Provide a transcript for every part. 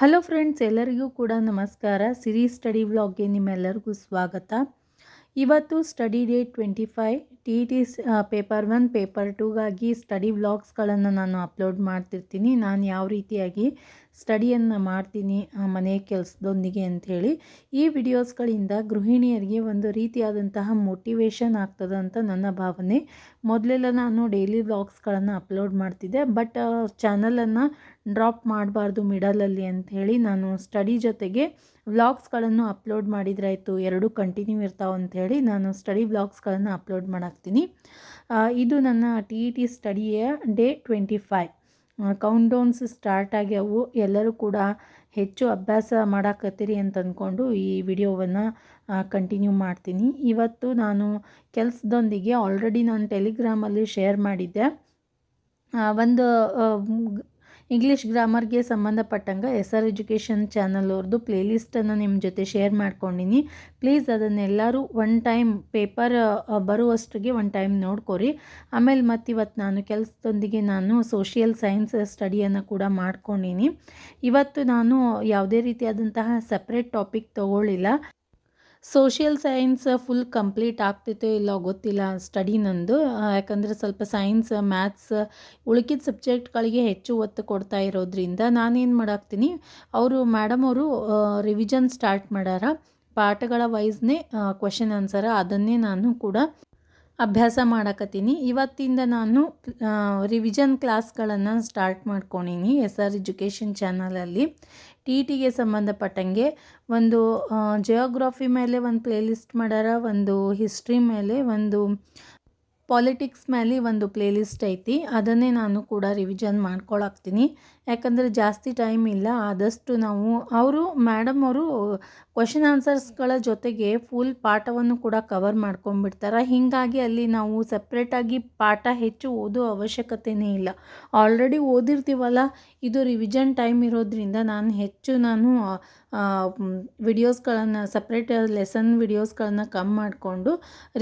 Hello friends, ಎಲ್ಲರಿಗೂ ಕೂಡ ನಮಸ್ಕಾರ. ಸಿರಿ ಸ್ಟಡಿ ವ್ಲಾಗ್ಗೆ ನಿಮ್ಮೆಲ್ಲರಿಗೂ ಸ್ವಾಗತ. ಇವತ್ತು study date twenty five T T paper one paper ಟೂಗಾಗಿ study ವ್ಲಾಗ್ಸ್ಗಳನ್ನು ನಾನು ಅಪ್ಲೋಡ್ ಮಾಡ್ತಿರ್ತೀನಿ. ನಾನು ಯಾವ ರೀತಿಯಾಗಿ ಸ್ಟಡಿಯನ್ನು ಮಾಡ್ತೀನಿ ಮನೆ ಕೆಲಸದೊಂದಿಗೆ ಅಂಥೇಳಿ, ಈ ವಿಡಿಯೋಸ್ಗಳಿಂದ ಗೃಹಿಣಿಯರಿಗೆ ಒಂದು ರೀತಿಯಾದಂತಹ ಮೋಟಿವೇಶನ್ ಆಗ್ತದೆ ಅಂತ ನನ್ನ ಭಾವನೆ. ಮೊದಲೆಲ್ಲ ನಾನು ಡೈಲಿ ವ್ಲಾಗ್ಸ್ಗಳನ್ನು ಅಪ್ಲೋಡ್ ಮಾಡ್ತಿದ್ದೆ, ಬಟ್ ಚಾನಲನ್ನು ಡ್ರಾಪ್ ಮಾಡಬಾರ್ದು ಮಿಡಲಲ್ಲಿ ಅಂಥೇಳಿ ನಾನು ಸ್ಟಡಿ ಜೊತೆಗೆ ವ್ಲಾಗ್ಸ್ಗಳನ್ನು ಅಪ್ಲೋಡ್ ಮಾಡಿದ್ರಾಯಿತು, ಎರಡು ಕಂಟಿನ್ಯೂ ಇರ್ತಾವೆ ಅಂಥೇಳಿ ನಾನು ಸ್ಟಡಿ ವ್ಲಾಗ್ಸ್ಗಳನ್ನು ಅಪ್ಲೋಡ್ ಮಾಡಾಕ್ತೀನಿ. ಇದು ನನ್ನ T E T ಸ್ಟಡಿಯ day twenty five. Count downs start ಆಗ್ಯಾವು ಎಲ್ಲರೂ ಕೂಡ ಹೆಚ್ಚು ಅಭ್ಯಾಸ ಮಾಡಾಕತ್ತೀರಿ ಅಂತ ಅಂದ್ಕೊಂಡು ಈ ವಿಡಿಯೋವನ್ನು ಕಂಟಿನ್ಯೂ ಮಾಡ್ತೀನಿ. ಇವತ್ತು ನಾನು ಕೆಲಸದೊಂದಿಗೆ ಆಲ್ರೆಡಿ ನಾನು ಟೆಲಿಗ್ರಾಮಲ್ಲಿ ಶೇರ್ ಮಾಡಿದ್ದೆ. ಒಂದು ಇಂಗ್ಲೀಷ್ ಗ್ರಾಮರ್ಗೆ ಸಂಬಂಧಪಟ್ಟಂಗೆ ಎಸ್ ಆರ್ ಎಜುಕೇಷನ್ ಚಾನಲ್ ಅವ್ರದ್ದು ಪ್ಲೇಲಿಸ್ಟನ್ನು ನಿಮ್ಮ ಜೊತೆ ಶೇರ್ ಮಾಡ್ಕೊಂಡಿನಿ. ಪ್ಲೀಸ್ ಅದನ್ನೆಲ್ಲರೂ ಒನ್ ಟೈಮ್ ಪೇಪರ್ ಬರುವಷ್ಟಿಗೆ ಒನ್ ಟೈಮ್ ನೋಡ್ಕೊರಿ. ಆಮೇಲೆ ಮತ್ತು ಇವತ್ತು ನಾನು ಕೆಲಸದೊಂದಿಗೆ ನಾನು ಸೋಷಿಯಲ್ ಸೈನ್ಸ್ ಸ್ಟಡಿಯನ್ನು ಕೂಡ ಮಾಡ್ಕೊಂಡಿನಿ. ಇವತ್ತು ನಾನು ಯಾವುದೇ ರೀತಿಯಾದಂತಹ ಸಪ್ರೇಟ್ ಟಾಪಿಕ್ ತಗೊಳ್ಳಿಲ್ಲ ಸೋಷಿಯಲ್ ಸೈನ್ಸ್ ಫುಲ್ ಕಂಪ್ಲೀಟ್ ಆಗ್ತೈತೋ ಇಲ್ಲ ಗೊತ್ತಿಲ್ಲ ಸ್ಟಡಿ ನಂದು. ಯಾಕಂದರೆ ಸ್ವಲ್ಪ ಸೈನ್ಸ್, ಮ್ಯಾಥ್ಸ್, ಉಳಿಕಿದ ಸಬ್ಜೆಕ್ಟ್ಗಳಿಗೆ ಹೆಚ್ಚು ಒತ್ತು ಕೊಡ್ತಾ ಇರೋದ್ರಿಂದ ನಾನೇನು ಮಾಡಾಕ್ತೀನಿ, ಅವರು ಮೇಡಮ್ ಅವರು ರಿವಿಷನ್ ಸ್ಟಾರ್ಟ್ ಮಾಡ್ಯಾರ ಪಾಠಗಳ ವೈಸ್ನೇ ಕ್ವಶನ್ ಆನ್ಸರ ಅದನ್ನೇ ನಾನು ಕೂಡ ಅಭ್ಯಾಸ ಮಾಡಕತ್ತೀನಿ. ಇವತ್ತಿಂದ ನಾನು ರಿವಿಷನ್ ಕ್ಲಾಸ್ಗಳನ್ನು ಸ್ಟಾರ್ಟ್ ಮಾಡ್ಕೊಂಡೀನಿ ಎಸ್ ಆರ್ ಎಜುಕೇಷನ್ ಚಾನಲಲ್ಲಿ ಟಿ ಟಿಗೆ ಸಂಬಂಧಪಟ್ಟಂಗೆ ಒಂದು ಜಿಯೋಗ್ರಫಿ ಮೇಲೆ ಒಂದು ಪ್ಲೇಲಿಸ್ಟ್ ಮಾಡ್ಯಾರ ಒಂದು ಹಿಸ್ಟ್ರಿ ಮೇಲೆ, ಒಂದು ಪಾಲಿಟಿಕ್ಸ್ ಮೇಲೆ ಒಂದು ಪ್ಲೇಲಿಸ್ಟ್ ಐತಿ. ಅದನ್ನೇ ನಾನು ಕೂಡ ರಿವಿಷನ್ ಮಾಡ್ಕೊಳಾಕ್ತೀನಿ. ಯಾಕಂದರೆ ಜಾಸ್ತಿ ಟೈಮ್ ಇಲ್ಲ, ಆದಷ್ಟು ನಾವು ಅವರು ಮೇಡಮ್ ಅವರು ಕ್ವಶನ್ ಆನ್ಸರ್ಸ್ಗಳ ಜೊತೆಗೆ ಫುಲ್ ಪಾಠವನ್ನು ಕೂಡ ಕವರ್ ಮಾಡ್ಕೊಂಡ್ಬಿಡ್ತಾರೆ. ಹೀಗಾಗಿ ಅಲ್ಲಿ ನಾವು ಸಪ್ರೇಟಾಗಿ ಪಾಠ ಹೆಚ್ಚು ಓದೋ ಅವಶ್ಯಕತೆಯೇ ಇಲ್ಲ. ಆಲ್ರೆಡಿ ಓದಿರ್ತೀವಲ್ಲ, ಇದು ರಿವಿಷನ್ ಟೈಮ್ ಇರೋದ್ರಿಂದ ನಾನು ಹೆಚ್ಚು ನಾನು ವಿಡಿಯೋಸ್ಗಳನ್ನು ಸಪ್ರೇಟ್ ಲೆಸನ್ ವಿಡಿಯೋಸ್ಗಳನ್ನು ಕಮ್ ಮಾಡಿಕೊಂಡು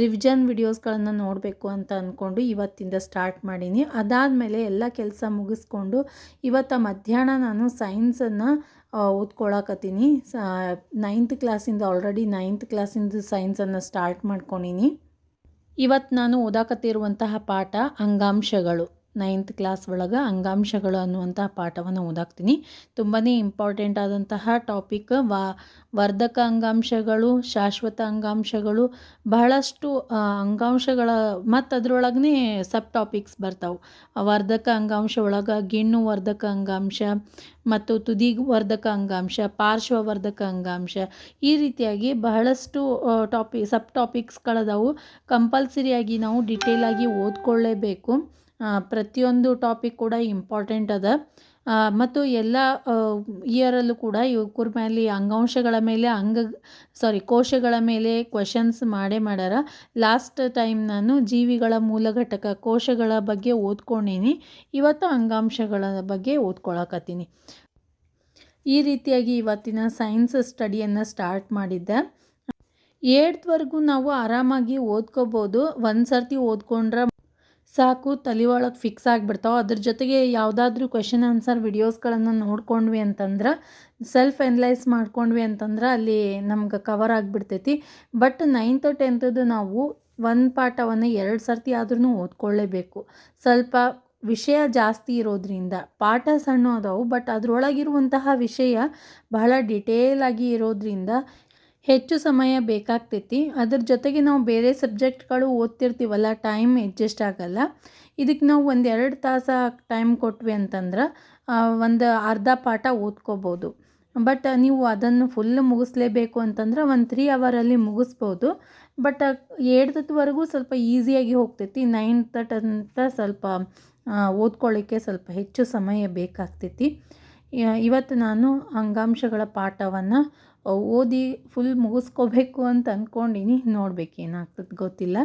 ರಿವಿಷನ್ ವಿಡಿಯೋಸ್ಗಳನ್ನು ನೋಡಬೇಕು ಅಂತ ಅಂದ್ಕೊಂಡು ಇವತ್ತಿಂದ ಸ್ಟಾರ್ಟ್ ಮಾಡೀನಿ. ಅದಾದಮೇಲೆ ಎಲ್ಲ ಕೆಲಸ ಮುಗಿಸ್ಕೊಂಡು ಇವತ್ತು ಮಧ್ಯಾಹ್ನ ನಾನು ಸೈನ್ಸನ್ನು ಓದ್ಕೊಳಕತ್ತೀನಿ. ಸ, ನೈನ್ತ್ ಕ್ಲಾಸಿಂದ ಆಲ್ರೆಡಿ ನೈನ್ತ್ ಕ್ಲಾಸಿಂದ ಸೈನ್ಸನ್ನು ಸ್ಟಾರ್ಟ್ ಮಾಡ್ಕೊಂಡೀನಿ. ಇವತ್ತು ನಾನು ಓದಾಕತ್ತಿರುವಂತಹ ಪಾಠ ಅಂಗಾಂಶಗಳು. ನೈನ್ತ್ ಕ್ಲಾಸ್ ಒಳಗೆ ಅಂಗಾಂಶಗಳು ಅನ್ನುವಂತಹ ಪಾಠವನ್ನು ಓದಾಕ್ತೀನಿ. ತುಂಬಾ ಇಂಪಾರ್ಟೆಂಟ್ ಆದಂತಹ ಟಾಪಿಕ್ ವಾ, ವರ್ಧಕ ಅಂಗಾಂಶಗಳು, ಶಾಶ್ವತ ಅಂಗಾಂಶಗಳು, ಬಹಳಷ್ಟು ಅಂಗಾಂಶಗಳ ಮತ್ತು ಅದರೊಳಗನೆ ಸಬ್ ಟಾಪಿಕ್ಸ್ ಬರ್ತಾವೆ. ವರ್ಧಕ ಅಂಗಾಂಶ ಒಳಗೆ ಗಿಣ್ಣು ವರ್ಧಕ ಅಂಗಾಂಶ ಮತ್ತು ತುದಿ ವರ್ಧಕ ಅಂಗಾಂಶ ಪಾರ್ಶ್ವವರ್ಧಕ ಅಂಗಾಂಶ ಈ ರೀತಿಯಾಗಿ ಬಹಳಷ್ಟು ಟಾಪಿ ಸಬ್ ಟಾಪಿಕ್ಸ್ಗಳದಾವು ಕಂಪಲ್ಸರಿಯಾಗಿ ನಾವು ಡಿಟೇಲಾಗಿ ಓದ್ಕೊಳ್ಳೇಬೇಕು. ಪ್ರತಿಯೊಂದು ಟಾಪಿಕ್ ಕೂಡ ಇಂಪಾರ್ಟೆಂಟ್ ಅದ. ಮತ್ತು ಎಲ್ಲ ಇಯರಲ್ಲೂ ಕೂಡ ಇವ್ಕುರ್ ಮೇಲೆ ಅಂಗಾಂಶಗಳ ಮೇಲೆ ಅಂಗ ಸಾರಿ ಕೋಶಗಳ ಮೇಲೆ ಕ್ವಶನ್ಸ್ ಮಾಡೇ ಮಾಡ್ಯಾರ ಲಾಸ್ಟ್ ಟೈಮ್ ನಾನು ಜೀವಿಗಳ ಮೂಲ ಘಟಕ, ಕೋಶಗಳ ಬಗ್ಗೆ ಓದ್ಕೊಂಡೀನಿ. ಇವತ್ತು ಅಂಗಾಂಶಗಳ ಬಗ್ಗೆ ಓದ್ಕೊಳಕತ್ತೀನಿ. ಈ ರೀತಿಯಾಗಿ ಇವತ್ತಿನ ಸೈನ್ಸ್ ಸ್ಟಡಿಯನ್ನು ಸ್ಟಾರ್ಟ್ ಮಾಡಿದ್ದೆ. ಏಡ್ತ್ವರೆಗೂ ನಾವು ಆರಾಮಾಗಿ ಓದ್ಕೋಬೋದು. ಒಂದು ಸರ್ತಿ ಓದ್ಕೊಂಡ್ರೆ ಸಾಕು ತಲೆ ಒಳಗೆ ಫಿಕ್ಸ್ ಆಗಿಬಿಡ್ತಾವೆ. ಅದ್ರ ಜೊತೆಗೆ ಯಾವುದಾದ್ರೂ ಕ್ವೆಶನ್ ಆನ್ಸರ್ ವಿಡಿಯೋಸ್ಗಳನ್ನು ನೋಡ್ಕೊಂಡ್ವಿ ಅಂತಂದ್ರೆ ಸೆಲ್ಫ್ ಎನಲೈಸ್ ಮಾಡ್ಕೊಂಡ್ವಿ ಅಂತಂದ್ರೆ ಅಲ್ಲಿ ನಮ್ಗೆ ಕವರ್ ಆಗಿಬಿಡ್ತೈತಿ. ಬಟ್ ನೈನ್ತ್ ಟೆಂತದ್ದು ನಾವು ಒಂದು ಪಾಠವನ್ನು ಎರಡು ಸರ್ತಿ ಆದ್ರೂ ಓದ್ಕೊಳ್ಳೇಬೇಕು. ಸ್ವಲ್ಪ ವಿಷಯ ಜಾಸ್ತಿ ಇರೋದ್ರಿಂದ, ಪಾಠ ಸಣ್ಣ ಅದಾವು ಬಟ್ ಅದರೊಳಗಿರುವಂತಹ ವಿಷಯ ಬಹಳ ಡಿಟೇಲ್ ಆಗಿ ಇರೋದ್ರಿಂದ ಹೆಚ್ಚು ಸಮಯ ಬೇಕಾಗ್ತೈತಿ. ಅದ್ರ ಜೊತೆಗೆ ನಾವು ಬೇರೆ ಸಬ್ಜೆಕ್ಟ್ಗಳು ಓದ್ತಿರ್ತೀವಲ್ಲ, ಟೈಮ್ ಅಡ್ಜಸ್ಟ್ ಆಗಲ್ಲ. ಇದಕ್ಕೆ ನಾವು ಒಂದು ಎರಡು ತಾಸು ಟೈಮ್ ಕೊಟ್ವಿ ಅಂತಂದ್ರೆ ಒಂದು ಅರ್ಧ ಪಾಠ ಓದ್ಕೋಬೋದು. ಬಟ್ ನೀವು ಅದನ್ನು ಫುಲ್ ಮುಗಿಸ್ಲೇಬೇಕು ಅಂತಂದ್ರೆ ಒಂದು ತ್ರೀ ಅವರಲ್ಲಿ ಮುಗಿಸ್ಬೋದು. ಬಟ್ ಏಳ್ದತ್ವರೆಗೂ ಸ್ವಲ್ಪ ಈಸಿಯಾಗಿ ಹೋಗ್ತೈತಿ. ನೈನ್ತ್ ಅಂತ ಸ್ವಲ್ಪ ಓದ್ಕೊಳ್ಳಿಕ್ಕೆ ಸ್ವಲ್ಪ ಹೆಚ್ಚು ಸಮಯ ಬೇಕಾಗ್ತೈತಿ. ಇವತ್ತು ನಾನು ಅಂಗಾಂಶಗಳ ಪಾಠವನ್ನು ಓದಿ ಫುಲ್ ಮುಗಿಸ್ಕೋಬೇಕು ಅಂತ ಅಂದ್ಕೊಂಡಿನಿ ನೋಡ್ಬೇಕು ಏನಾಗ್ತದೆ ಗೊತ್ತಿಲ್ಲ.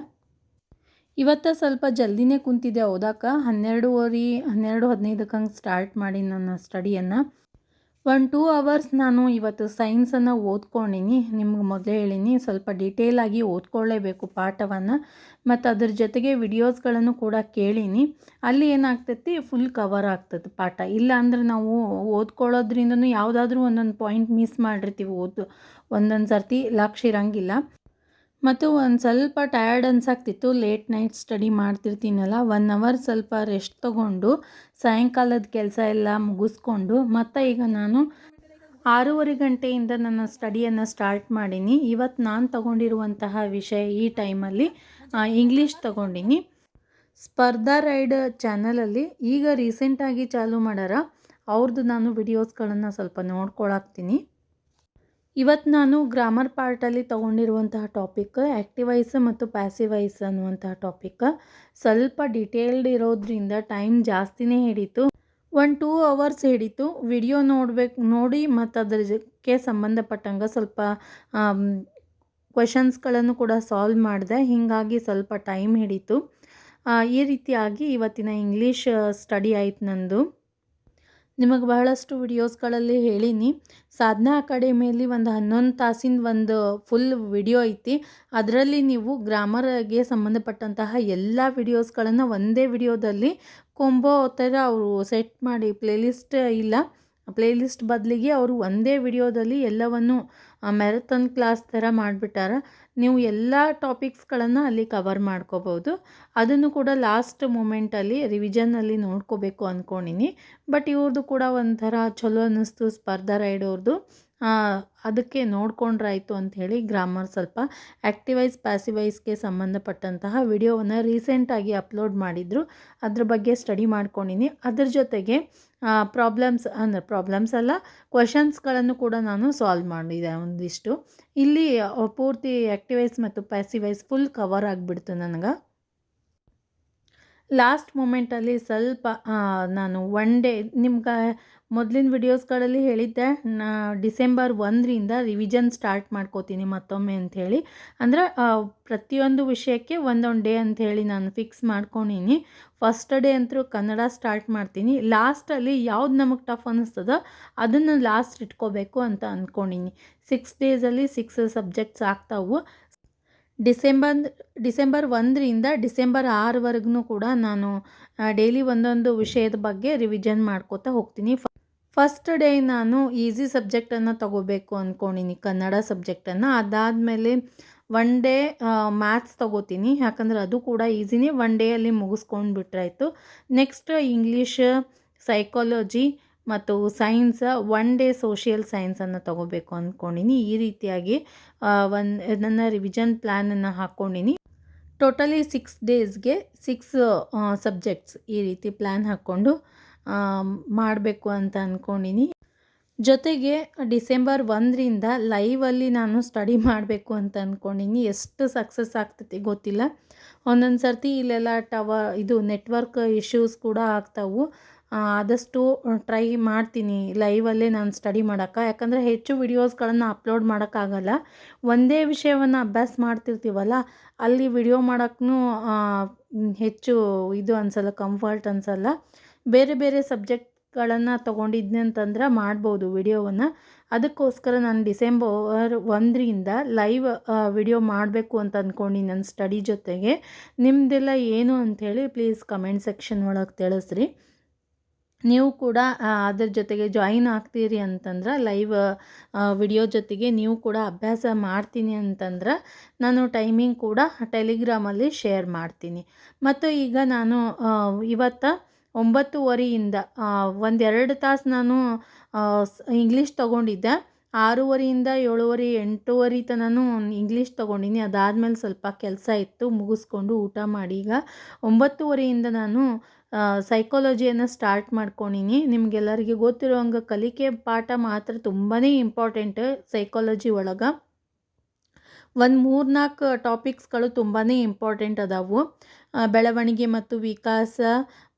ಇವತ್ತು ಸ್ವಲ್ಪ ಜಲ್ದಿನೇ ಕುಂತಿದ್ದೆ ಓದಾಕ. ಹನ್ನೆರಡುವರೆ, ಹನ್ನೆರಡು ಹದಿನೈದಕ್ಕೆ ಹಂಗೆ ಸ್ಟಾರ್ಟ್ ಮಾಡಿ ನನ್ನ ಸ್ಟಡಿಯನ್ನು ಒನ್ ಟೂ ಅವರ್ಸ್ ನಾನು ಇವತ್ತು ಸೈನ್ಸನ್ನು ಓದ್ಕೊಂಡಿನಿ. ನಿಮ್ಗೆ ಮೊದಲೇ ಹೇಳೀನಿ, ಸ್ವಲ್ಪ ಡೀಟೇಲಾಗಿ ಓದ್ಕೊಳ್ಳೇಬೇಕು ಪಾಠವನ್ನು. ಮತ್ತು ಅದ್ರ ಜೊತೆಗೆ ವಿಡಿಯೋಸ್ಗಳನ್ನು ಕೂಡ ಕೇಳೀನಿ. ಅಲ್ಲಿ ಏನಾಗ್ತೈತಿ? ಫುಲ್ ಕವರ್ ಆಗ್ತದೆ ಪಾಠ. ಇಲ್ಲ ಅಂದರೆ ನಾವು ಓದ್ಕೊಳ್ಳೋದ್ರಿಂದನೂ ಯಾವುದಾದ್ರೂ ಒಂದೊಂದು ಪಾಯಿಂಟ್ ಮಿಸ್ ಮಾಡಿರ್ತೀವಿ ಓದು. ಒಂದೊಂದು ಸರ್ತಿ ಲಕ್ಷ ಇರಂಗಿಲ್ಲ. ಮತ್ತು ಒಂದು ಸ್ವಲ್ಪ ಟಯರ್ಡ್ ಅನ್ಸಾಕ್ತಿತ್ತು. ಲೇಟ್ ನೈಟ್ ಸ್ಟಡಿ ಮಾಡ್ತಿರ್ತೀನಲ್ಲ ಒನ್ ಅವರ್ ಸ್ವಲ್ಪ ರೆಸ್ಟ್ ತೊಗೊಂಡು, ಸಾಯಂಕಾಲದ ಕೆಲಸ ಎಲ್ಲ ಮುಗಿಸ್ಕೊಂಡು, ಮತ್ತು ಈಗ ನಾನು ಆರೂವರೆ ಗಂಟೆಯಿಂದ ನನ್ನ ಸ್ಟಡಿಯನ್ನು ಸ್ಟಾರ್ಟ್ ಮಾಡೀನಿ. ಇವತ್ತು ನಾನು ತಗೊಂಡಿರುವಂತಹ ವಿಷಯ ಈ ಟೈಮಲ್ಲಿ ಇಂಗ್ಲೀಷ್ ತಗೊಂಡಿನಿ. ಸ್ಪರ್ಧಾ ರೈಡ್ ಚಾನಲಲ್ಲಿ ಈಗ ರೀಸೆಂಟಾಗಿ ಚಾಲೂ ಮಾಡಾರ. ಅವ್ರದ್ದು ನಾನು ವಿಡಿಯೋಸ್ಗಳನ್ನು ಸ್ವಲ್ಪ ನೋಡ್ಕೊಳಾಕ್ತೀನಿ. ಇವತ್ತು ನಾನು ಗ್ರಾಮರ್ ಪಾರ್ಟಲ್ಲಿ ತೊಗೊಂಡಿರುವಂತಹ ಟಾಪಿಕ್ ಆ್ಯಕ್ಟಿವೈಸ್ ಮತ್ತು ಪ್ಯಾಸಿವೈಸ್ ಅನ್ನುವಂತಹ ಟಾಪಿಕ್ ಸ್ವಲ್ಪ ಡಿಟೇಲ್ಡ್ ಇರೋದ್ರಿಂದ ಟೈಮ್ ಜಾಸ್ತಿನೇ ಹಿಡಿತು. ಒನ್ ಟೂ ಅವರ್ಸ್ ಹಿಡಿತು. ವಿಡಿಯೋ ನೋಡ್ಬೇಕು, ನೋಡಿ ಮತ್ತು ಅದಕ್ಕೆ ಸಂಬಂಧಪಟ್ಟಂಗೆ ಸ್ವಲ್ಪ ಕ್ವೆಶನ್ಸ್ಗಳನ್ನು ಕೂಡ ಸಾಲ್ವ್ ಮಾಡಿದೆ. ಹೀಗಾಗಿ ಸ್ವಲ್ಪ ಟೈಮ್ ಹಿಡಿತು. ಈ ರೀತಿಯಾಗಿ ಇವತ್ತಿನ ಇಂಗ್ಲೀಷ್ ಸ್ಟಡಿ ಆಯ್ತು ನಂದು. ನಿಮಗೆ ಬಹಳಷ್ಟು ವಿಡಿಯೋಸ್ಗಳಲ್ಲಿ ಹೇಳೀನಿ. ಸಾಧನಾ ಅಕಾಡೆಮಿಯಲ್ಲಿ ಒಂದು ಹನ್ನೊಂದು ತಾಸಿನ ಒಂದು ಫುಲ್ ವಿಡಿಯೋ ಐತಿ. ಅದರಲ್ಲಿ ನೀವು ಗ್ರಾಮರ್ಗೆ ಸಂಬಂಧಪಟ್ಟಂತಹ ಎಲ್ಲ ವಿಡಿಯೋಸ್ಗಳನ್ನು ಒಂದೇ ವಿಡಿಯೋದಲ್ಲಿ, ಕೊಂಬೋ ಥರ ಅವರು ಸೆಟ್ ಮಾಡಿ ಪ್ಲೇಲಿಸ್ಟ್ ಇಲ್ಲ. ಪ್ಲೇಲಿಸ್ಟ್ ಬದಲಿಗೆ ಅವರು ಒಂದೇ ವಿಡಿಯೋದಲ್ಲಿ ಎಲ್ಲವನ್ನು ಮ್ಯಾರಥಾನ್ ಕ್ಲಾಸ್ ಥರ ಮಾಡಿಬಿಟ್ಟಾರ. ನೀವು ಎಲ್ಲ ಟಾಪಿಕ್ಸ್ಗಳನ್ನು ಅಲ್ಲಿ ಕವರ್ ಮಾಡ್ಕೋಬೋದು. ಅದನ್ನು ಕೂಡ ಲಾಸ್ಟ್ ಮೂಮೆಂಟಲ್ಲಿ ರಿವಿಷನಲ್ಲಿ ನೋಡ್ಕೋಬೇಕು ಅಂದ್ಕೊಂಡಿನಿ ಬಟ್ ಇವ್ರದ್ದು ಕೂಡ ಒಂಥರ ಚಲೋ ಅನ್ನಿಸ್ತು, ಸ್ಪರ್ಧಾ ರೈಡ್ ಅವ್ರದ್ದು ಅದಕ್ಕೆ ನೋಡ್ಕೊಂಡ್ರಾಯ್ತು ಅಂಥೇಳಿ ಗ್ರಾಮರ್ ಸ್ವಲ್ಪ ಆ್ಯಕ್ಟಿವೈಸ್ ಪ್ಯಾಸಿವೈಸ್ಗೆ ಸಂಬಂಧಪಟ್ಟಂತಹ ವಿಡಿಯೋವನ್ನು ರೀಸೆಂಟಾಗಿ ಅಪ್ಲೋಡ್ ಮಾಡಿದರು. ಅದ್ರ ಬಗ್ಗೆ ಸ್ಟಡಿ ಮಾಡ್ಕೊಂಡಿನಿ. ಅದ್ರ ಜೊತೆಗೆ ಪ್ರಾಬ್ಲಮ್ಸ್ ಅಂದರೆ ಪ್ರಾಬ್ಲಮ್ಸ್ ಅಲ್ಲ, ಕ್ವಶನ್ಸ್ಗಳನ್ನು ಕೂಡ ನಾನು ಸಾಲ್ವ್ ಮಾಡಿದೆ ಒಂದಿಷ್ಟು. ಇಲ್ಲಿ ಪೂರ್ತಿ ಆ್ಯಕ್ಟಿವೈಸ್ ಮತ್ತು ಪ್ಯಾಸಿವೈಸ್ ಫುಲ್ ಕವರ್ ಆಗಿಬಿಡ್ತು ನನಗೆ. ಲಾಸ್ಟ್ ಮೂಮೆಂಟಲ್ಲಿ ಸ್ವಲ್ಪ ನಾನು ಒನ್ ಡೇ, ನಿಮ್ಗೆ ಮೊದಲಿನ ವಿಡಿಯೋಸ್ಗಳಲ್ಲಿ ಹೇಳಿದ್ದೆ, ನಾ ಡಿಸೆಂಬರ್ ಒಂದರಿಂದ ರಿವಿಷನ್ ಸ್ಟಾರ್ಟ್ ಮಾಡ್ಕೋತೀನಿ ಮತ್ತೊಮ್ಮೆ ಅಂಥೇಳಿ. ಅಂದ್ರೆ ಪ್ರತಿಯೊಂದು ವಿಷಯಕ್ಕೆ ಒಂದೊಂದು ಡೇ ಅಂಥೇಳಿ ನಾನು ಫಿಕ್ಸ್ ಮಾಡ್ಕೊಂಡಿನಿ ಫಸ್ಟ್ ಡೇ ಅಂತೂ ಕನ್ನಡ ಸ್ಟಾರ್ಟ್ ಮಾಡ್ತೀನಿ. ಲಾಸ್ಟಲ್ಲಿ ಯಾವ್ದು ನಮಗೆ ಟಫ್ ಅನ್ನಿಸ್ತದೋ ಅದನ್ನು ಲಾಸ್ಟ್ ಇಟ್ಕೋಬೇಕು ಅಂತ ಅಂದ್ಕೊಂಡಿನಿ ಸಿಕ್ಸ್ ಡೇಸಲ್ಲಿ ಸಿಕ್ಸ್ ಸಬ್ಜೆಕ್ಟ್ಸ್ ಆಗ್ತಾವು. ಡಿಸೆಂಬರ್ ಡಿಸೆಂಬರ್ ಒಂದರಿಂದ ಡಿಸೆಂಬರ್ ಆರವರೆಗೂ ಕೂಡ ನಾನು ಡೈಲಿ ಒಂದೊಂದು ವಿಷಯದ ಬಗ್ಗೆ ರಿವಿಷನ್ ಮಾಡ್ಕೋತಾ ಹೋಗ್ತೀನಿ. ಫಸ್ಟ್ ಡೇ ನಾನು ಈಸಿ ಸಬ್ಜೆಕ್ಟನ್ನು ತಗೋಬೇಕು ಅಂದ್ಕೊಂಡಿನಿ ಕನ್ನಡ ಸಬ್ಜೆಕ್ಟನ್ನು ಅದಾದಮೇಲೆ ಒನ್ ಡೇ ಮ್ಯಾಥ್ಸ್ ತಗೋತೀನಿ. ಯಾಕಂದ್ರೆ ಅದು ಕೂಡ ಈಸಿನೇ ಒನ್ ಡೇಯಲ್ಲಿ ಮುಗಿಸ್ಕೊಂಡು ಬಿಟ್ರಾಯ್ತು ನೆಕ್ಸ್ಟ್ ಇಂಗ್ಲೀಷ್ ಸೈಕಾಲಜಿ ಮತ್ತು ಸೈನ್ಸ್, ಒನ್ ಡೇ ಸೋಷಿಯಲ್ ಸೈನ್ಸನ್ನು ತಗೋಬೇಕು ಅಂದ್ಕೊಂಡಿನಿ. ಈ ರೀತಿಯಾಗಿ ಒಂದು, ನನ್ನ ರಿವಿಜನ್ ಪ್ಲ್ಯಾನನ್ನು ಹಾಕ್ಕೊಂಡಿನಿ ಟೋಟಲಿ ಸಿಕ್ಸ್ ಡೇಸ್ಗೆ ಸಿಕ್ಸ್ ಸಬ್ಜೆಕ್ಟ್ಸ್ ಈ ರೀತಿ ಪ್ಲ್ಯಾನ್ ಹಾಕ್ಕೊಂಡು ಮಾಡಬೇಕು ಅಂತ ಅಂದ್ಕೊಂಡಿನಿ ಜೊತೆಗೆ ಡಿಸೆಂಬರ್ ಒಂದರಿಂದ ಲೈವಲ್ಲಿ ನಾನು ಸ್ಟಡಿ ಮಾಡಬೇಕು ಅಂತ ಅಂದ್ಕೊಂಡಿನಿ ಎಷ್ಟು ಸಕ್ಸಸ್ ಆಗ್ತೈತಿ ಗೊತ್ತಿಲ್ಲ. ಒಂದೊಂದು ಸರ್ತಿ ಇಲ್ಲೆಲ್ಲ ಟವ, ಇದು ನೆಟ್ವರ್ಕ್ ಇಶ್ಯೂಸ್ ಕೂಡ ಆಗ್ತಾವು. ಆದಷ್ಟು ಟ್ರೈ ಮಾಡ್ತೀನಿ ಲೈವಲ್ಲೇ ನಾನು ಸ್ಟಡಿ ಮಾಡೋಕ್ಕೆ. ಯಾಕಂದರೆ ಹೆಚ್ಚು ವಿಡಿಯೋಸ್ಗಳನ್ನು ಅಪ್ಲೋಡ್ ಮಾಡೋಕ್ಕಾಗಲ್ಲ. ಒಂದೇ ವಿಷಯವನ್ನು ಅಭ್ಯಾಸ ಮಾಡ್ತಿರ್ತೀವಲ್ಲ, ಅಲ್ಲಿ ವಿಡಿಯೋ ಮಾಡೋಕ್ಕೂ ಹೆಚ್ಚು ಇದು ಅನಿಸಲ್ಲ ಕಂಫರ್ಟ್ ಅನಿಸಲ್ಲ. ಬೇರೆ ಬೇರೆ ಸಬ್ಜೆಕ್ಟ್ಗಳನ್ನು ತೊಗೊಂಡಿದ್ದೆ ಅಂತಂದ್ರೆ ಮಾಡ್ಬೋದು ವಿಡಿಯೋವನ್ನು ಅದಕ್ಕೋಸ್ಕರ ನಾನು ಡಿಸೆಂಬರ್ ಒಂದರಿಂದ ಲೈವ್ ವಿಡಿಯೋ ಮಾಡಬೇಕು ಅಂತ ಅಂದ್ಕೊಂಡು ನನ್ನ ಸ್ಟಡಿ ಜೊತೆಗೆ. ನಿಮ್ಮದೆಲ್ಲ ಏನು ಅಂಥೇಳಿ ಪ್ಲೀಸ್ ಕಮೆಂಟ್ ಸೆಕ್ಷನ್ ಒಳಗೆ ತಿಳಿಸ್ರಿ. ನೀವು ಕೂಡ ಅದ್ರ ಜೊತೆಗೆ ಜಾಯಿನ್ ಆಗ್ತೀರಿ ಅಂತಂದ್ರೆ, ಲೈವ್ ವಿಡಿಯೋ ಜೊತೆಗೆ ನೀವು ಕೂಡ ಅಭ್ಯಾಸ ಮಾಡ್ತೀನಿ ಅಂತಂದ್ರೆ, ನಾನು ಟೈಮಿಂಗ್ ಕೂಡ ಟೆಲಿಗ್ರಾಮಲ್ಲಿ ಶೇರ್ ಮಾಡ್ತೀನಿ. ಮತ್ತು ಈಗ ನಾನು ಇವತ್ತು ಒಂಬತ್ತುವರೆಯಿಂದ ಒಂದೆರಡು ತಾಸು ನಾನು ಇಂಗ್ಲೀಷ್ ತೊಗೊಂಡಿದ್ದೆ. ಆರೂವರೆಯಿಂದ ಏಳುವರೆ, ಎಂಟೂವರೆ ತನೂ ಇಂಗ್ಲೀಷ್ ತೊಗೊಂಡಿನಿ. ಅದಾದಮೇಲೆ ಸ್ವಲ್ಪ ಕೆಲಸ ಇತ್ತು, ಮುಗಿಸ್ಕೊಂಡು ಊಟ ಮಾಡಿ. ಈಗ ಒಂಬತ್ತುವರೆಯಿಂದ ನಾನು ಸೈಕಾಲಜಿಯನ್ನು ಸ್ಟಾರ್ಟ್ ಮಾಡ್ಕೊಂಡಿನಿ. ನಿಮಗೆಲ್ಲರಿಗೆ ಗೊತ್ತಿರೋ ಹಂಗೆ ಕಲಿಕೆ ಪಾಠ ಮಾತ್ರ ತುಂಬಾ ಇಂಪಾರ್ಟೆಂಟ್ ಸೈಕಾಲಜಿ ಒಳಗೆ. ಒಂದು ಮೂರ್ನಾಲ್ಕು ಟಾಪಿಕ್ಸ್ಗಳು ತುಂಬಾ ಇಂಪಾರ್ಟೆಂಟ್ ಅದಾವು. ಬೆಳವಣಿಗೆ ಮತ್ತು ವಿಕಾಸ,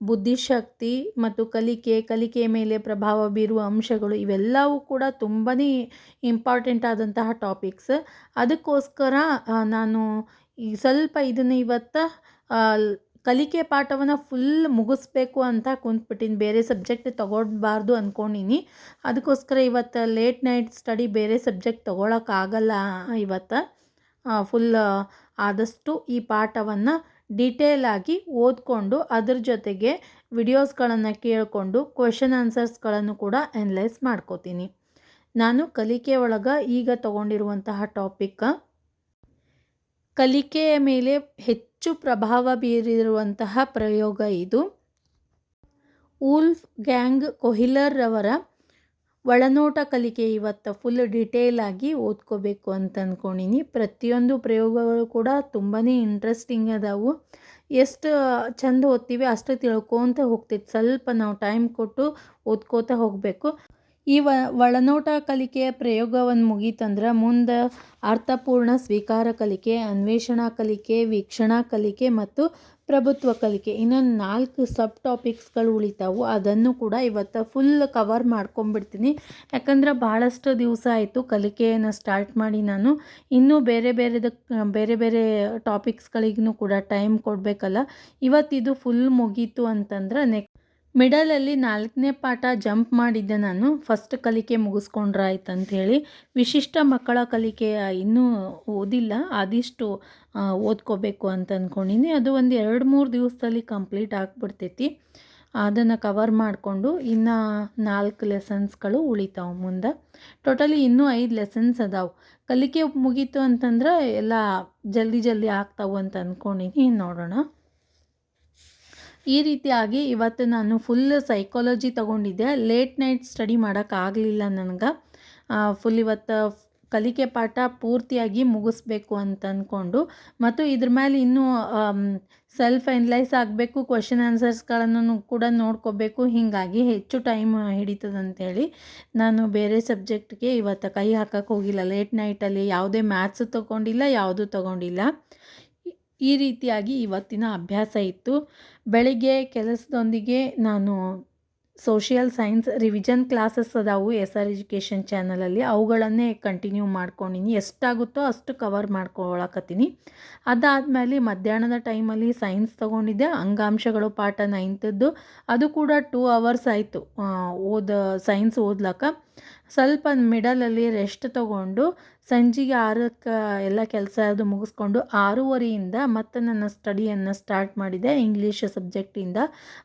ಬುದ್ಧಿಶಕ್ತಿ ಮತ್ತು ಕಲಿಕೆ, ಕಲಿಕೆಯ ಮೇಲೆ ಪ್ರಭಾವ ಬೀರುವ ಅಂಶಗಳು ಇವೆಲ್ಲವೂ ಕೂಡ ತುಂಬಾ ಇಂಪಾರ್ಟೆಂಟ್ ಆದಂತಹ ಟಾಪಿಕ್ಸ್ ಅದಕ್ಕೋಸ್ಕರ ನಾನು ಈ ಸ್ವಲ್ಪ ಇದನ್ನು ಇವತ್ತು ಕಲಿಕೆ ಪಾಠವನ್ನು ಫುಲ್ ಮುಗಿಸ್ಬೇಕು ಅಂತ ಕುಂತ್ಬಿಟ್ಟಿನಿ. ಬೇರೆ ಸಬ್ಜೆಕ್ಟ್ ತೊಗೊಳ್ಬಾರ್ದು ಅಂದ್ಕೊಂಡಿನಿ ಅದಕ್ಕೋಸ್ಕರ ಇವತ್ತು ಲೇಟ್ ನೈಟ್ ಸ್ಟಡಿ ಬೇರೆ ಸಬ್ಜೆಕ್ಟ್ ತೊಗೊಳಕ್ಕಾಗಲ್ಲ ಇವತ್ತು. ಫುಲ್ ಆದಷ್ಟು ಈ ಪಾಠವನ್ನು ಡೀಟೇಲಾಗಿ ಓದ್ಕೊಂಡು ಅದ್ರ ಜೊತೆಗೆ ವಿಡಿಯೋಸ್ಗಳನ್ನು ಕೇಳಿಕೊಂಡು ಕ್ವೆಶನ್ ಆನ್ಸರ್ಸ್ಗಳನ್ನು ಕೂಡ ಅನಲೈಸ್ ಮಾಡ್ಕೋತೀನಿ. ನಾನು ಕಲಿಕೆ ಒಳಗೆ ಈಗ ತಗೊಂಡಿರುವಂತಹ ಟಾಪಿಕ್ ಕಲಿಕೆಯ ಮೇಲೆ ಹೆಚ್ಚು ಪ್ರಭಾವ ಬೀರಿರುವಂತಹ ಪ್ರಯೋಗ ಇದು. ಊಲ್ಫ್ ಗ್ಯಾಂಗ್ ಕೊಹಿಲರ್ ಅವರ ಒಳನೋಟ ಕಲಿಕೆ ಇವತ್ತು ಫುಲ್ ಡಿಟೇಲ್ ಆಗಿ ಓದ್ಕೋಬೇಕು ಅಂತ ಅಂದ್ಕೊಂಡಿನಿ ಪ್ರತಿಯೊಂದು ಪ್ರಯೋಗಗಳು ಕೂಡ ತುಂಬಾ ಇಂಟ್ರೆಸ್ಟಿಂಗ್ ಅದಾವು. ಎಷ್ಟು ಚಂದ ಓದ್ತೀವಿ ಅಷ್ಟು ತಿಳ್ಕೊತ ಹೋಗ್ತೈತಿ. ಸ್ವಲ್ಪ ನಾವು ಟೈಮ್ ಕೊಟ್ಟು ಓದ್ಕೋತ ಹೋಗಬೇಕು. ಈ ವ, ಒಳನೋಟ ಕಲಿಕೆಯ ಪ್ರಯೋಗವನ್ನು ಮುಗೀತಂದ್ರೆ ಮುಂದೆ ಅರ್ಥಪೂರ್ಣ ಸ್ವೀಕಾರ ಕಲಿಕೆ, ಅನ್ವೇಷಣಾ ಕಲಿಕೆ, ವೀಕ್ಷಣಾ ಕಲಿಕೆ ಮತ್ತು ಪ್ರಭುತ್ವ ಕಲಿಕೆ ಇನ್ನೊಂದು ನಾಲ್ಕು ಸಬ್ ಟಾಪಿಕ್ಸ್ಗಳು ಉಳಿತಾವು. ಅದನ್ನು ಕೂಡ ಇವತ್ತು ಫುಲ್ ಕವರ್ ಮಾಡ್ಕೊಂಬಿಡ್ತೀನಿ. ಯಾಕಂದ್ರೆ ಭಾಳಷ್ಟು ದಿವಸ ಆಯಿತು ಕಲಿಕೆಯನ್ನು ಸ್ಟಾರ್ಟ್ ಮಾಡಿ ನಾನು. ಇನ್ನೂ ಬೇರೆ ಬೇರೆದಕ್ಕೆ ಬೇರೆ ಬೇರೆ ಟಾಪಿಕ್ಸ್ಗಳಿಗೂ ಕೂಡ ಟೈಮ್ ಕೊಡಬೇಕಲ್ಲ. ಇವತ್ತಿದು ಫುಲ್ ಮುಗೀತು ಅಂತಂದ್ರೆ ನೆಕ್ಸ್ಟ್ ಮಿಡಲಲ್ಲಿ ನಾಲ್ಕನೇ ಪಾಠ ಜಂಪ್ ಮಾಡಿದ್ದೆ ನಾನು. ಫಸ್ಟ್ ಕಲಿಕೆ ಮುಗಿಸ್ಕೊಂಡ್ರೆ ಆಯ್ತು ಹೇಳಿ ವಿಶಿಷ್ಟ ಮಕ್ಕಳ ಕಲಿಕೆ ಇನ್ನೂ ಓದಿಲ್ಲ. ಆದಿಷ್ಟು ಓದ್ಕೋಬೇಕು ಅಂತ ಅಂದ್ಕೊಂಡಿನಿ ಅದು ಒಂದು ಎರಡು ಮೂರು ದಿವಸದಲ್ಲಿ ಕಂಪ್ಲೀಟ್ ಆಗಿಬಿಡ್ತೈತಿ. ಅದನ್ನು ಕವರ್ ಮಾಡಿಕೊಂಡು ಇನ್ನು ನಾಲ್ಕು ಲೆಸನ್ಸ್ಗಳು ಉಳಿತಾವೆ ಮುಂದೆ. ಟೋಟಲಿ ಇನ್ನೂ ಐದು ಲೆಸನ್ಸ್ ಅದಾವೆ. ಕಲಿಕೆ ಮುಗೀತು ಅಂತಂದ್ರೆ ಎಲ್ಲ ಜಲ್ದಿ ಜಲ್ದಿ ಆಗ್ತಾವೆ ಅಂತ ಅಂದ್ಕೊಂಡಿನಿ ನೋಡೋಣ. ಈ ರೀತಿಯಾಗಿ ಇವತ್ತು ನಾನು ಫುಲ್ ಸೈಕಾಲಜಿ ತೊಗೊಂಡಿದ್ದೆ. ಲೇಟ್ ನೈಟ್ ಸ್ಟಡಿ ಮಾಡೋಕ್ಕಾಗಲಿಲ್ಲ ನನಗೆ. ಫುಲ್ ಇವತ್ತು ಕಲಿಕೆ ಪಾಠ ಪೂರ್ತಿಯಾಗಿ ಮುಗಿಸ್ಬೇಕು ಅಂತ ಅಂದ್ಕೊಂಡು ಮತ್ತು ಇದ್ರ ಮೇಲೆ ಇನ್ನೂ ಸೆಲ್ಫ್ ಅನಲೈಸ್ ಆಗಬೇಕು ಕ್ವಶನ್ ಆನ್ಸರ್ಸ್ಗಳನ್ನು ಕೂಡ ನೋಡ್ಕೋಬೇಕು. ಹೀಗಾಗಿ ಹೆಚ್ಚು ಟೈಮ್ ಹಿಡಿತದಂತೇಳಿ ನಾನು ಬೇರೆ ಸಬ್ಜೆಕ್ಟ್ಗೆ ಇವತ್ತು ಕೈ ಹಾಕಕ್ಕೆ ಹೋಗಿಲ್ಲ. ಲೇಟ್ ನೈಟಲ್ಲಿ ಯಾವುದೇ ಮ್ಯಾಥ್ಸು ತೊಗೊಂಡಿಲ್ಲ, ಯಾವುದೂ ತೊಗೊಂಡಿಲ್ಲ. ಈ ರೀತಿಯಾಗಿ ಇವತ್ತಿನ ಅಭ್ಯಾಸ ಇತ್ತು. ಬೆಳಿಗ್ಗೆ ಕೆಲಸದೊಂದಿಗೆ ನಾನು ಸೋಷಿಯಲ್ ಸೈನ್ಸ್ ರಿವಿಷನ್ ಕ್ಲಾಸಸ್ ಅದಾವು ಎಸ್ ಆರ್ ಎಜುಕೇಷನ್ ಚಾನಲಲ್ಲಿ ಅವುಗಳನ್ನೇ ಕಂಟಿನ್ಯೂ ಮಾಡ್ಕೊಂಡಿನಿ. ಎಷ್ಟಾಗುತ್ತೋ ಅಷ್ಟು ಕವರ್ ಮಾಡ್ಕೊಳಕತ್ತೀನಿ. ಅದಾದಮೇಲೆ ಮಧ್ಯಾಹ್ನದ ಟೈಮಲ್ಲಿ ಸೈನ್ಸ್ ತೊಗೊಂಡಿದ್ದೆ. ಅಂಗಾಂಶಗಳು ಪಾಠ ನೈನ್ತದ್ದು ಅದು ಕೂಡ ಟೂ ಅವರ್ಸ್ ಆಯಿತು ಓದ ಸೈನ್ಸ್ ಓದ್ಲಕ್ಕ. ಸ್ವಲ್ಪ ಮಿಡಲಲ್ಲಿ ರೆಸ್ಟ್ ತಗೊಂಡು ಸಂಜೆಗೆ ಆರಕ್ಕೆ ಎಲ್ಲ ಕೆಲಸ ಅದು ಮುಗಿಸ್ಕೊಂಡು ಆರೂವರೆಯಿಂದ ಮತ್ತೆ ನನ್ನ ಸ್ಟಡಿಯನ್ನು ಸ್ಟಾರ್ಟ್ ಮಾಡಿದೆ ಇಂಗ್ಲೀಷ್ ಸಬ್ಜೆಕ್ಟಿಂದ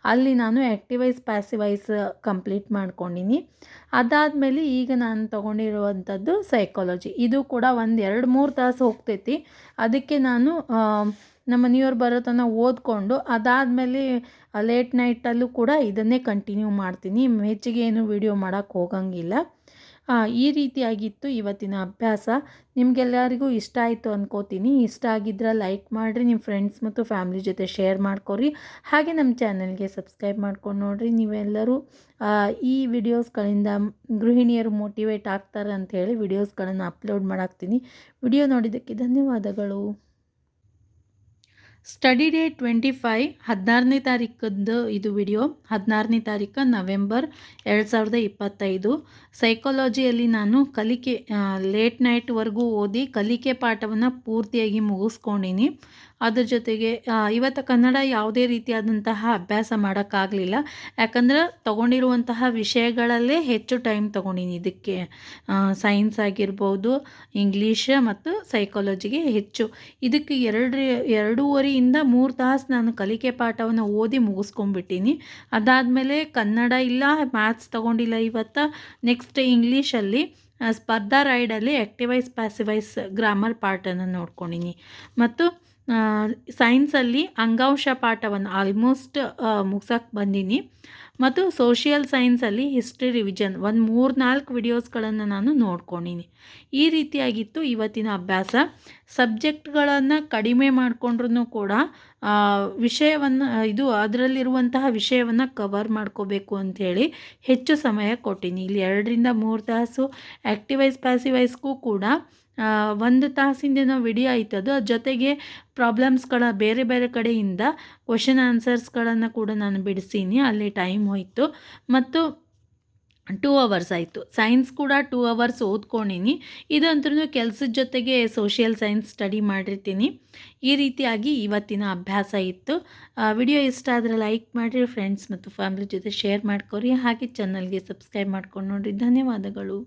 ಅಲ್ಲಿ ನಾನು ಆ್ಯಕ್ಟಿವೈಸ್ ಪ್ಯಾಸಿವೈಸ್ ಕಂಪ್ಲೀಟ್ ಮಾಡ್ಕೊಂಡಿನಿ. ಅದಾದಮೇಲೆ ಈಗ ನಾನು ತೊಗೊಂಡಿರುವಂಥದ್ದು ಸೈಕಾಲಜಿ ಇದು ಕೂಡ ಒಂದು ಎರಡು ಮೂರು ತಾಸು ಹೋಗ್ತೈತಿ. ಅದಕ್ಕೆ ನಾನು ನಮ್ಮ ಮನೆಯವ್ರು ಬರೋ ತನಕ ಓದ್ಕೊಂಡು ಅದಾದಮೇಲೆ ಲೇಟ್ ನೈಟಲ್ಲೂ ಕೂಡ ಇದನ್ನೇ ಕಂಟಿನ್ಯೂ ಮಾಡ್ತೀನಿ. ಹೆಚ್ಚಿಗೆ ಏನು ವೀಡಿಯೋ ಮಾಡೋಕ್ಕೆ ಹೋಗಂಗಿಲ್ಲ. ಈ ರೀತಿಯಾಗಿತ್ತು ಇವತ್ತಿನ ಅಭ್ಯಾಸ. ನಿಮಗೆಲ್ಲರಿಗೂ ಇಷ್ಟ ಆಯಿತು ಅನ್ಕೋತೀನಿ. ಇಷ್ಟ ಆಗಿದ್ರೆ ಲೈಕ್ ಮಾಡಿರಿ ನಿಮ್ಮ ಫ್ರೆಂಡ್ಸ್ ಮತ್ತು ಫ್ಯಾಮ್ಲಿ ಜೊತೆ ಶೇರ್ ಮಾಡ್ಕೊರಿ. ಹಾಗೆ ನಮ್ಮ ಚಾನಲ್ಗೆ ಸಬ್ಸ್ಕ್ರೈಬ್ ಮಾಡ್ಕೊಂಡು ನೋಡಿರಿ. ನೀವೆಲ್ಲರೂ ಈ ವಿಡಿಯೋಸ್ಗಳಿಂದ ಗೃಹಿಣಿಯರು ಮೋಟಿವೇಟ್ ಆಗ್ತಾರೆ ಅಂಥೇಳಿ ವಿಡಿಯೋಸ್ಗಳನ್ನು ಅಪ್ಲೋಡ್ ಮಾಡಾಕ್ತೀನಿ. ವಿಡಿಯೋ ನೋಡಿದ್ದಕ್ಕೆ ಧನ್ಯವಾದಗಳು. ಸ್ಟಡಿ ಡೇ ಟ್ವೆಂಟಿ ಫೈವ್ ಹದಿನಾರನೇ ತಾರೀಕದ್ದು ಇದು ವಿಡಿಯೋ ಹದಿನಾರನೇ ತಾರೀಕು ನವೆಂಬರ್ ಎರಡು ಸಾವಿರದ ಇಪ್ಪತ್ತೈದು. ಸೈಕಾಲಜಿಯಲ್ಲಿ ನಾನು ಕಲಿಕೆ ಲೇಟ್ ನೈಟ್ವರೆಗೂ ಓದಿ ಕಲಿಕೆ ಪಾಠವನ್ನು ಪೂರ್ತಿಯಾಗಿ ಮುಗಿಸ್ಕೊಂಡಿನಿ. ಅದ್ರ ಜೊತೆಗೆ ಇವತ್ತು ಕನ್ನಡ ಯಾವುದೇ ರೀತಿಯಾದಂತಹ ಅಭ್ಯಾಸ ಮಾಡೋಕ್ಕಾಗಲಿಲ್ಲ. ಯಾಕಂದ್ರೆ ತಗೊಂಡಿರುವಂತಹ ವಿಷಯಗಳಲ್ಲೇ ಹೆಚ್ಚು ಟೈಮ್ ತೊಗೊಂಡಿನಿ ಇದಕ್ಕೆ. ಸೈನ್ಸ್ ಆಗಿರ್ಬೋದು, ಇಂಗ್ಲೀಷ್ ಮತ್ತು ಸೈಕಾಲಜಿಗೆ ಹೆಚ್ಚು. ಇದಕ್ಕೆ ಎರಡು ಎರಡೂವರೆಯಿಂದ ಮೂರು ತಾಸು ನಾನು ಕಲಿಕೆ ಪಾಠವನ್ನು ಓದಿ ಮುಗಿಸ್ಕೊಂಡ್ಬಿಟ್ಟೀನಿ. ಅದಾದಮೇಲೆ ಕನ್ನಡ ಇಲ್ಲ, ಮ್ಯಾಥ್ಸ್ ತೊಗೊಂಡಿಲ್ಲ ಇವತ್ತು. ನೆಕ್ಸ್ಟ್ ಇಂಗ್ಲೀಷಲ್ಲಿ ಸ್ಪರ್ಧಾ ರೈಡಲ್ಲಿ ಆ್ಯಕ್ಟಿವೈಸ್ ಪ್ಯಾಸಿವೈಸ್, ಗ್ರಾಮರ್ ಪಾರ್ಟನ್ನು ನೋಡ್ಕೊಂಡಿನಿ. ಮತ್ತು ಸೈನ್ಸಲ್ಲಿ ಅಂಗಾಂಶ ಪಾಠವನ್ನು ಆಲ್ಮೋಸ್ಟ್ ಮುಗ್ಸಕ್ಕೆ ಬಂದೀನಿ. ಮತ್ತು ಸೋಷಿಯಲ್ ಸೈನ್ಸಲ್ಲಿ ಹಿಸ್ಟ್ರಿ ರಿವಿಜನ್ ಒಂದು ಮೂರು ನಾಲ್ಕು ವಿಡಿಯೋಸ್ಗಳನ್ನು ನಾನು ನೋಡ್ಕೊಂಡಿನಿ. ಈ ರೀತಿಯಾಗಿತ್ತು ಇವತ್ತಿನ ಅಭ್ಯಾಸ. ಸಬ್ಜೆಕ್ಟ್ಗಳನ್ನು ಕಡಿಮೆ ಮಾಡಿಕೊಂಡ್ರೂ ಕೂಡ ವಿಷಯವನ್ನು, ಇದು ಅದರಲ್ಲಿರುವಂತಹ ವಿಷಯವನ್ನು ಕವರ್ ಮಾಡ್ಕೋಬೇಕು ಅಂಥೇಳಿ ಹೆಚ್ಚು ಸಮಯ ಕೊಟ್ಟೀನಿ. ಇಲ್ಲಿ ಎರಡರಿಂದ ಮೂರು ತಾಸು ಆ್ಯಕ್ಟಿವೈಸ್ ಪ್ಯಾಸಿವೈಸ್ಗೂ ಕೂಡ ಒಂದು ತಾಸಿಂದೇನೋ ವಿಡಿಯೋ ಆಯ್ತು ಅದು. ಜೊತೆಗೆ ಪ್ರಾಬ್ಲಮ್ಸ್ಗಳ ಬೇರೆ ಬೇರೆ ಕಡೆಯಿಂದ ಕ್ವಶನ್ ಆನ್ಸರ್ಸ್ಗಳನ್ನು ಕೂಡ ನಾನು ಬಿಡಿಸೀನಿ. ಅಲ್ಲಿ ಟೈಮ್ ಹೋಯಿತು. ಮತ್ತು ಟೂ ಅವರ್ಸ್ ಆಯಿತು. ಸೈನ್ಸ್ ಕೂಡ ಟೂ ಅವರ್ಸ್ ಓದ್ಕೊಂಡಿನಿ. ಇದಂತೂ ಕೆಲಸದ ಜೊತೆಗೆ ಸೋಷಿಯಲ್ ಸೈನ್ಸ್ ಸ್ಟಡಿ ಮಾಡಿರ್ತೀನಿ. ಈ ರೀತಿಯಾಗಿ ಇವತ್ತಿನ ಅಭ್ಯಾಸ ಇತ್ತು. ವಿಡಿಯೋ ಇಷ್ಟ ಆದರೆ ಲೈಕ್ ಮಾಡಿ ಫ್ರೆಂಡ್ಸ್ ಮತ್ತು ಫ್ಯಾಮಿಲಿ ಜೊತೆ ಶೇರ್ ಮಾಡ್ಕೊರಿ. ಹಾಗೆ ಚಾನಲ್ಗೆ ಸಬ್ಸ್ಕ್ರೈಬ್ ಮಾಡ್ಕೊಂಡು ನೋಡಿರಿ. ಧನ್ಯವಾದಗಳು.